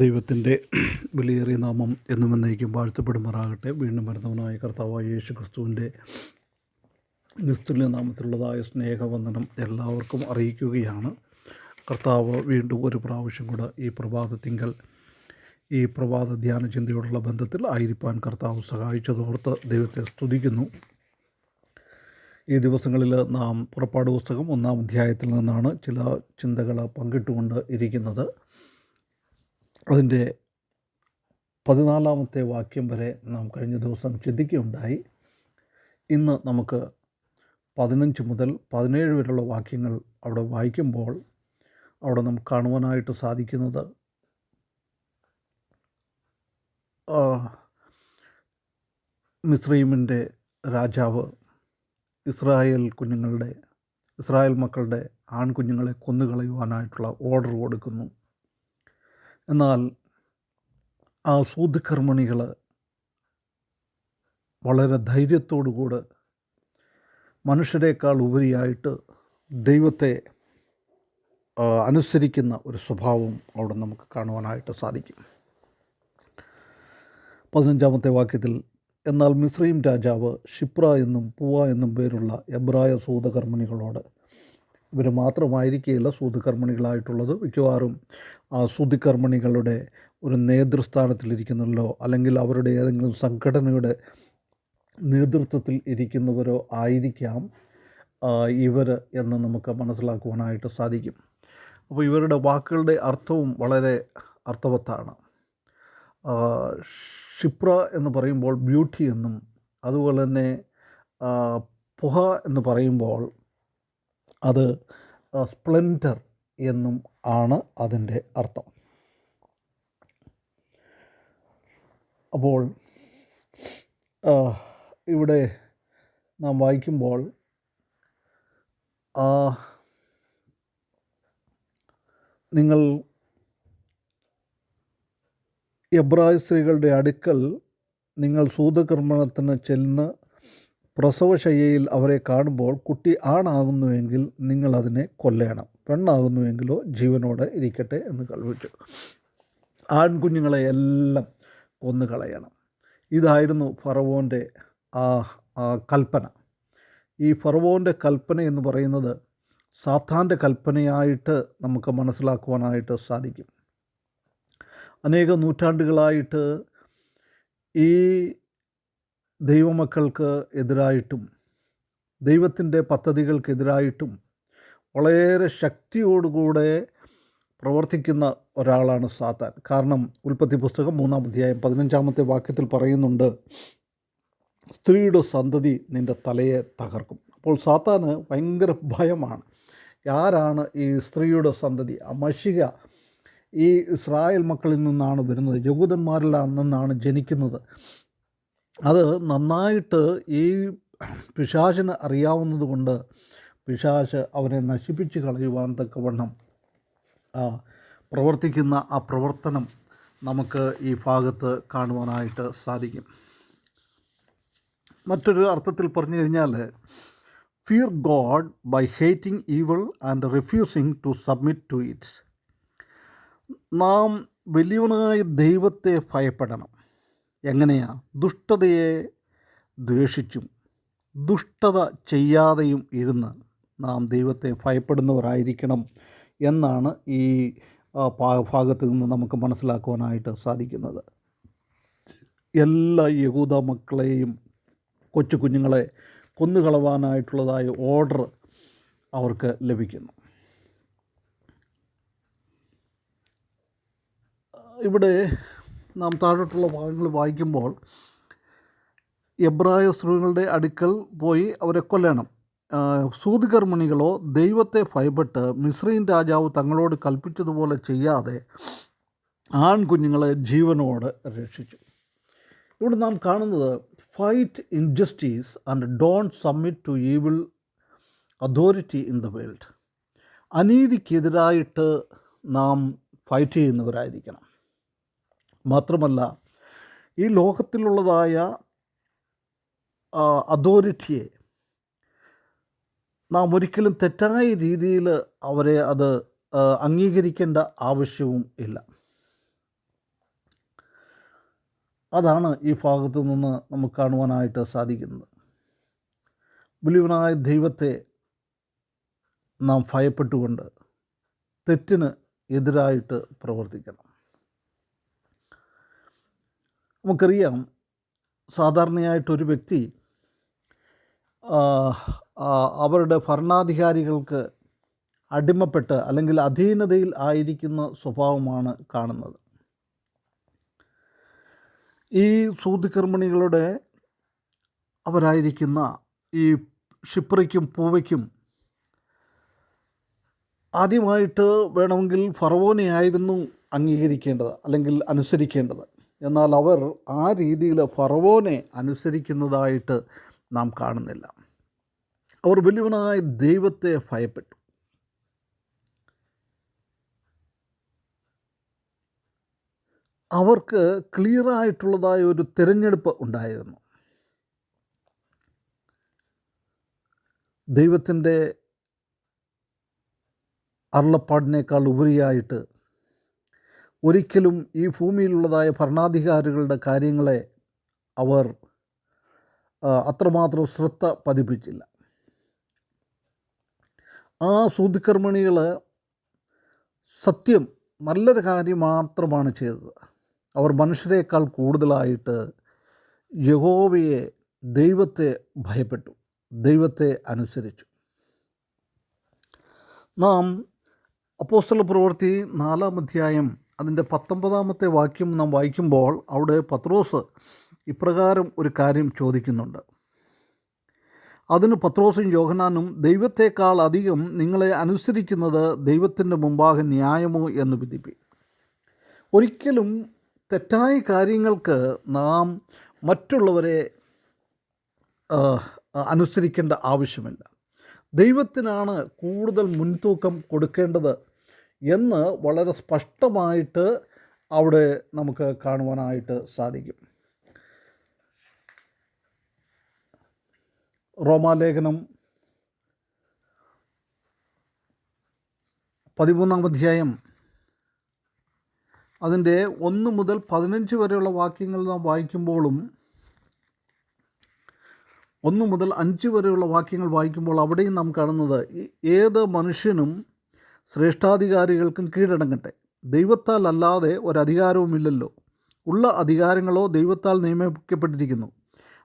ദൈവത്തിന്റെ വിലയേറിയ നാമം എന്നും എന്നേക്കും വാഴ്ത്തപ്പെടുമാറാകട്ടെ. വീണ്ടും വരുന്നവനായ കർത്താവായ യേശു ക്രിസ്തുവിന്റെ നിസ്തുല്യ നാമത്തിലുള്ളതായ സ്നേഹവന്ദനം എല്ലാവർക്കും അറിയിക്കുകയാണ്. കർത്താവ് വീണ്ടും ഒരു പ്രാവശ്യം കൂടെ ഈ പ്രഭാതത്തിങ്കൽ ഈ പ്രഭാത ധ്യാന ചിന്തയോടുള്ള ബന്ധത്തിൽ ആയിരിക്കാൻ കർത്താവ് സഹായിച്ചതോർത്ത് ദൈവത്തെ സ്തുതിക്കുന്നു. ഈ ദിവസങ്ങളിൽ നാം പുറപ്പാട് പുസ്തകം ഒന്നാം അധ്യായത്തിൽ നിന്നാണ് ചില ചിന്തകൾ പങ്കിട്ടുകൊണ്ട് ഇരിക്കുന്നത്. അതിന്റെ പതിനാലാമത്തെ വാക്യം വരെ നാം കഴിഞ്ഞ ദിവസം ചിന്തിക്കുകയുണ്ടായി. ഇന്ന് നമുക്ക് പതിനഞ്ച് മുതൽ പതിനേഴ് വരെയുള്ള വാക്യങ്ങൾ അവിടെ വായിക്കുമ്പോൾ അവിടെ നമുക്ക് കാണുവാനായിട്ട് സാധിക്കുന്നത് മിസ്രീമിന്റെ രാജാവ് ഇസ്രായേൽ കുഞ്ഞുങ്ങളുടെ ഇസ്രായേൽ മക്കളുടെ ആൺകുഞ്ഞുങ്ങളെ കൊന്നുകളയുവാനായിട്ടുള്ള ഓർഡർ കൊടുക്കുന്നു. എന്നാൽ ആ സൂതകർമ്മിണികൾ വളരെ ധൈര്യത്തോടുകൂടെ മനുഷ്യരെക്കാൾ ഉപരിയായിട്ട് ദൈവത്തെ അനുസരിക്കുന്ന ഒരു സ്വഭാവം അവിടെ നമുക്ക് കാണുവാനായിട്ട് സാധിക്കും. പതിനഞ്ചാമത്തെ വാക്യത്തിൽ എന്നാൽ മിസ്രൈം രാജാവ് ഷിപ്ര എന്നും പൂവ എന്നും പേരുള്ള എബ്രായ സൂതകർമ്മിണികളോട് ഇവർ മാത്രമായിരിക്കുകയില്ല സൂതകർമ്മിണികളായിട്ടുള്ളത് മിക്കവാറും ആ സുതികർമ്മിണികളുടെ ഒരു നേതൃസ്ഥാനത്തിലിരിക്കുന്നല്ലോ അല്ലെങ്കിൽ അവരുടെ ഏതെങ്കിലും സംഘടനയുടെ നേതൃത്വത്തിൽ ഇരിക്കുന്നവരോ ആയിരിക്കാം ഇവർ എന്ന് നമുക്ക് മനസ്സിലാക്കുവാനായിട്ട് സാധിക്കും. അപ്പോൾ ഇവരുടെ വാക്കുകളുടെ അർത്ഥവും വളരെ അർത്ഥവത്താണ്. ക്ഷിപ്ര എന്ന് പറയുമ്പോൾ ബ്യൂട്ടി എന്നും അതുപോലെ തന്നെ പുഹ എന്ന് പറയുമ്പോൾ അത് സ്പ്ലെൻഡർ എന്നും ആണ് അതിന്റെ അർത്ഥം. അപ്പോൾ ഇവിടെ നാം വായിക്കുമ്പോൾ നിങ്ങൾ എബ്രായ സ്ത്രീകളുടെ അടുക്കൽ നിങ്ങൾ സൂതകർമ്മണത്തിന് ചെല്ലുന്ന പ്രസവശയ്യയിൽ അവരെ കാണുമ്പോൾ കുട്ടി ആണാകുന്നുവെങ്കിൽ നിങ്ങളതിനെ കൊല്ലണം. പെണ്ണാകുന്നുവെങ്കിലോ ജീവനോടെ ഇരിക്കട്ടെ എന്ന് കൽപ്പിച്ചു. ആൺകുഞ്ഞുങ്ങളെ എല്ലാം കൊന്നു കളയണം. ഇതായിരുന്നു ഫറവോന്റെ ആ കൽപ്പന. ഈ ഫറവോന്റെ കൽപ്പന എന്ന് പറയുന്നത് സാത്താന്റെ കൽപ്പനയായിട്ട് നമുക്ക് മനസ്സിലാക്കുവാനായിട്ട് സാധിക്കും. അനേക നൂറ്റാണ്ടുകളായിട്ട് ഈ ദൈവമക്കൾക്ക് എതിരായിട്ടും ദൈവത്തിന്റെ പദ്ധതികൾക്കെതിരായിട്ടും വളരെ ശക്തിയോടുകൂടെ പ്രവർത്തിക്കുന്ന ഒരാളാണ് സാത്താൻ. കാരണം ഉൽപ്പത്തി പുസ്തകം മൂന്നാം അധ്യായം പതിനഞ്ചാമത്തെ വാക്യത്തിൽ പറയുന്നുണ്ട് സ്ത്രീയുടെ സന്തതി നിന്റെ തലയെ തകർക്കും. അപ്പോൾ സാത്താന് ഭയങ്കര ഭയമാണ്. ആരാണ് ഈ സ്ത്രീയുടെ സന്തതി? ആ മഷിക ഈ ഇസ്രായേൽ മക്കളിൽ നിന്നാണ് വരുന്നത് യഹൂദന്മാരിൽ നിന്നാണ് ജനിക്കുന്നത്. അത് നന്നായിട്ട് ഈ പിശാചിന് അറിയാവുന്നത് കൊണ്ട് പിശാച് അവനെ നശിപ്പിച്ച് കളയുവാൻ തക്കവണ്ണം പ്രവർത്തിക്കുന്ന ആ പ്രവർത്തനം നമുക്ക് ഈ ഭാഗത്ത് കാണുവാനായിട്ട് സാധിക്കും. മറ്റൊരു അർത്ഥത്തിൽ പറഞ്ഞു കഴിഞ്ഞാൽ fear God by hating evil and refusing to submit to it നാം വലിയവനായ ദൈവത്തെ ഭയപ്പെടണം. എങ്ങനെയാ? ദുഷ്ടതയെ ദ്വേഷിച്ചും ദുഷ്ടത ചെയ്യാതെയും ഇരുന്ന് നാം ദൈവത്തെ ഭയപ്പെടുന്നവരായിരിക്കണം എന്നാണ് ഈ ഭാഗത്ത് നിന്ന് നമുക്ക് മനസ്സിലാക്കുവാനായിട്ട് സാധിക്കുന്നത്. എല്ലാ യഹൂദ മക്കളെയും കൊച്ചു കുഞ്ഞുങ്ങളെ കൊന്നുകളവാനായിട്ടുള്ളതായ ഓർഡർ അവർക്ക് ലഭിക്കുന്നു. ഇവിടെ നാം താഴോട്ടുള്ള ഭാഗങ്ങൾ വായിക്കുമ്പോൾ എബ്രായ സ്ത്രീകളുടെ അടുക്കൽ പോയി അവരെ കൊല്ലണം. സൂതികർമ്മിണികളോ ദൈവത്തെ ഭയപ്പെട്ട് മിശ്രീൻ രാജാവ് തങ്ങളോട് കൽപ്പിച്ചതുപോലെ ചെയ്യാതെ ആൺകുഞ്ഞുങ്ങളെ ജീവനോട് രക്ഷിച്ചു. ഇവിടെ നാം കാണുന്നത് fight injustice and don't submit to evil authority in the world അനീതിക്കെതിരായിട്ട് നാം ഫൈറ്റ് ചെയ്യുന്നവരായിരിക്കണം. മാത്രമല്ല ഈ ലോകത്തിലുള്ളതായ അതോറിറ്റിയെ നാം ഒരിക്കലും തെറ്റായ രീതിയിൽ അവരെ അത് അംഗീകരിക്കേണ്ട ആവശ്യവും ഇല്ല. അതാണ് ഈ ഭാഗത്ത് നിന്ന് നമുക്ക് കാണുവാനായിട്ട് സാധിക്കുന്നത്. ബലിവനായ ദൈവത്തെ നാം ഭയപ്പെട്ടുകൊണ്ട് തെറ്റിന് എതിരായിട്ട് പ്രവർത്തിക്കണം. നമുക്കറിയാം സാധാരണയായിട്ടൊരു വ്യക്തി അവരുടെ ഭരണാധികാരികൾക്ക് അടിമപ്പെട്ട് അല്ലെങ്കിൽ അധീനതയിൽ ആയിരിക്കുന്ന സ്വഭാവമാണ് കാണുന്നത്. ഈ സൂതികർമ്മിണികളുടെ അവരായിരിക്കുന്ന ഈ ക്ഷിപ്രയ്ക്കും പൂവയ്ക്കും ആദ്യമായിട്ട് വേണമെങ്കിൽ ഫറവോനെയായിരുന്നു അംഗീകരിക്കേണ്ടത് അല്ലെങ്കിൽ അനുസരിക്കേണ്ടത്. എന്നാൽ അവർ ആ രീതിയിൽ ഫറവോനെ അനുസരിക്കുന്നതായിട്ട് നാം കാണുന്നില്ല. അവർ വലിയവനായ ദൈവത്തെ ഭയപ്പെട്ടു. അവർക്ക് ക്ലിയറായിട്ടുള്ളതായ ഒരു തിരഞ്ഞെടുപ്പ് ഉണ്ടായിരുന്നു. ദൈവത്തിന്റെ അരുളപ്പാടിനേക്കാൾ ഉപരിയായിട്ട് ഒരിക്കലും ഈ ഭൂമിയിലുള്ളതായ ഭരണാധികാരികളുടെ കാര്യങ്ങളെ അവർ അത്രമാത്രം ശ്രദ്ധ പതിപ്പിച്ചില്ല. ആ സൂതികർമ്മിണികൾ സത്യം നല്ലൊരു കാര്യം മാത്രമാണ് ചെയ്തത്. അവർ മനുഷ്യരെക്കാൾ കൂടുതലായിട്ട് യഹോവയെ ദൈവത്തെ ഭയപ്പെട്ടു ദൈവത്തെ അനുസരിച്ചു. നാം അപ്പോസ്തല പ്രവൃത്തി നാലാം അധ്യായം അതിന്റെ പത്തൊമ്പതാമത്തെ വാക്യം നാം വായിക്കുമ്പോൾ അവിടെ പത്രോസ് ഇപ്രകാരം ഒരു കാര്യം ചോദിക്കുന്നുണ്ട്. അതിന് പത്രോസും യോഹനാനും ദൈവത്തെക്കാൾ അധികം നിങ്ങളെ അനുസരിക്കുന്നത് ദൈവത്തിന്റെ മുമ്പാകെ ന്യായമോ എന്ന് വിധിപ്പി. ഒരിക്കലും തെറ്റായ കാര്യങ്ങൾക്ക് നാം മറ്റുള്ളവരെ അനുസരിക്കേണ്ട ആവശ്യമില്ല. ദൈവത്തിനാണ് കൂടുതൽ മുൻതൂക്കം കൊടുക്കേണ്ടത് എന്ന് വളരെ സ്പഷ്ടമായിട്ട് അവിടെ നമുക്ക് കാണുവാനായിട്ട് സാധിക്കും. റോമാലേഖനം പതിമൂന്നാം അധ്യായം. അതിന്റെ ഒന്ന് മുതൽ പതിനഞ്ച് വരെയുള്ള വാക്യങ്ങൾ നാം വായിക്കുമ്പോഴും ഒന്ന് മുതൽ അഞ്ച് വരെയുള്ള വാക്യങ്ങൾ വായിക്കുമ്പോൾ അവിടെയും നാം കാണുന്നത് ഏത് മനുഷ്യനും ശ്രേഷ്ഠാധികാരികൾക്കും കീഴടങ്ങട്ടെ. ദൈവത്താൽ അല്ലാതെ ഒരധികാരവുമില്ലല്ലോ. ഉള്ള അധികാരങ്ങളോ ദൈവത്താൽ നിയമിക്കപ്പെട്ടിരിക്കുന്നു.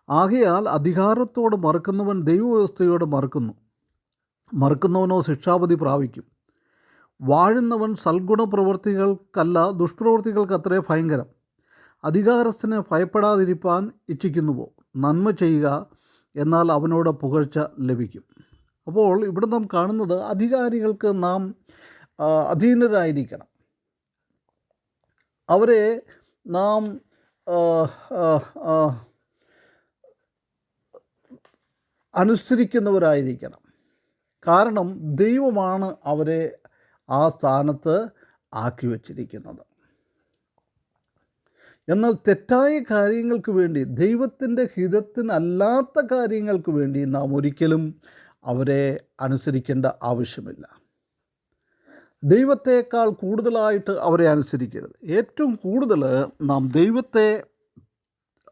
ആകയാൽ അധികാരത്തോട് മറക്കുന്നവൻ ദൈവവ്യവസ്ഥയോട് മറക്കുന്നു. മറക്കുന്നവനോ ശിക്ഷാപതി പ്രാപിക്കും. വാഴുന്നവൻ സൽഗുണ പ്രവൃത്തികൾക്കല്ല ദുഷ്പ്രവൃത്തികൾക്കത്രേ ഭയങ്കരം. അധികാരസ്ഥനെ ഭയപ്പെടാതിരിപ്പാൻ ഇച്ഛിക്കുന്നുവോ? നന്മ ചെയ്യുക എന്നാൽ അവനോട് പുകഴ്ച ലഭിക്കും. അപ്പോൾ ഇവിടെ നാം കാണുന്നത് അധികാരികൾക്ക് നാം അധീനരായിരിക്കണം. അവരെ നാം അനുസരിക്കുന്നവരായിരിക്കണം. കാരണം ദൈവമാണ് അവരെ ആ സ്ഥാനത്ത് ആക്കി വച്ചിരിക്കുന്നത്. എന്നാൽ തെറ്റായ കാര്യങ്ങൾക്ക് വേണ്ടി ദൈവത്തിന്റെ ഹിതത്തിനല്ലാത്ത കാര്യങ്ങൾക്ക് വേണ്ടി നാം ഒരിക്കലും അവരെ അനുസരിക്കേണ്ട ആവശ്യമില്ല. ദൈവത്തേക്കാൾ കൂടുതലായിട്ട് അവരെ അനുസരിക്കരുത്. ഏറ്റവും കൂടുതൽ നാം ദൈവത്തെ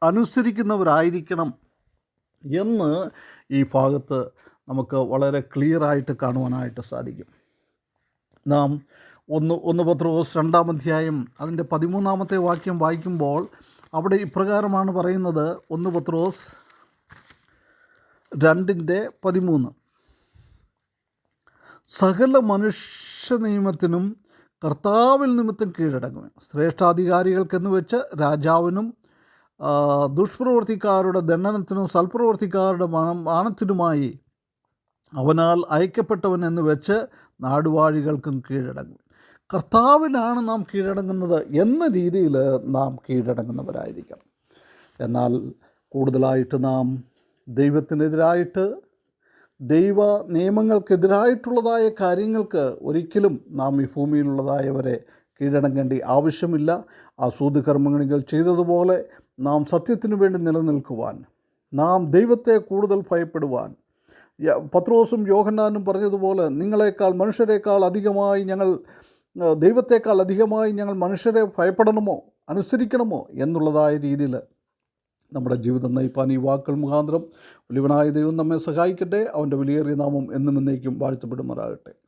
അനുസരിക്കുന്നവരായിരിക്കണം എന്ന് ഈ ഭാഗത്ത് നമുക്ക് വളരെ ക്ലിയറായിട്ട് കാണുവാനായിട്ട് സാധിക്കും. നാം ഒന്ന് ഒന്ന് പത്രോസ് രണ്ടാം അധ്യായം അതിന്റെ പതിമൂന്നാമത്തെ വാക്യം വായിക്കുമ്പോൾ അവിടെ ഇപ്രകാരമാണ് പറയുന്നത്. ഒന്ന് പത്രോസ് രണ്ടിന്റെ പതിമൂന്ന്. സകല മനുഷ്യ നിയമത്തിനും കർത്താവിൽ നിമിത്തം കീഴടങ്ങും. ശ്രേഷ്ഠാധികാരികൾക്കെന്ന് വെച്ച് രാജാവിനും ദുഷ്പ്രവർത്തിക്കാരുടെ ദണ്ഡനത്തിനും സൽപ്രവർത്തിക്കാരുടെ മാനത്തിനുമായി അവനാൽ അയക്കപ്പെട്ടവൻ എന്ന് വെച്ച് നാടുവാഴികൾക്കും കീഴടങ്ങും. കർത്താവിനാണ് നാം കീഴടങ്ങുന്നത് എന്ന രീതിയിൽ നാം കീഴടങ്ങുന്നവരായിരിക്കണം. എന്നാൽ കൂടുതലായിട്ട് നാം ദൈവത്തിനെതിരായിട്ട് ദൈവ നിയമങ്ങൾക്കെതിരായിട്ടുള്ളതായ കാര്യങ്ങൾക്ക് ഒരിക്കലും നാം ഈ ഭൂമിയിലുള്ളതായവരെ കീഴടങ്ങേണ്ട ആവശ്യമില്ല. ആ സൂതുകർമ്മങ്ങൾ ചെയ്തതുപോലെ നാം സത്യത്തിനു വേണ്ടി നിലനിൽക്കുവാൻ നാം ദൈവത്തെ കൂടുതൽ ഭയപ്പെടുവാൻ. പത്രോസും യോഹന്നാനും പറഞ്ഞതുപോലെ നിങ്ങളെക്കാൾ മനുഷ്യരെക്കാൾ അധികമായി ഞങ്ങൾ ദൈവത്തെക്കാൾ അധികമായി ഞങ്ങൾ മനുഷ്യരെ ഭയപ്പെടണമോ അനുസരിക്കണമോ എന്നുള്ളതായ രീതിയിൽ നമ്മുടെ ജീവിതം നയിപ്പാൻ ഈ വാക്കുകൾ മുഖാന്തരം. വലിയവനായ ദൈവം നമ്മെ സഹായിക്കട്ടെ. അവന്റെ വിലയേറിയ നാമം എന്നും എന്നേക്കും വാഴ്ത്തപ്പെടുമാറാകട്ടെ.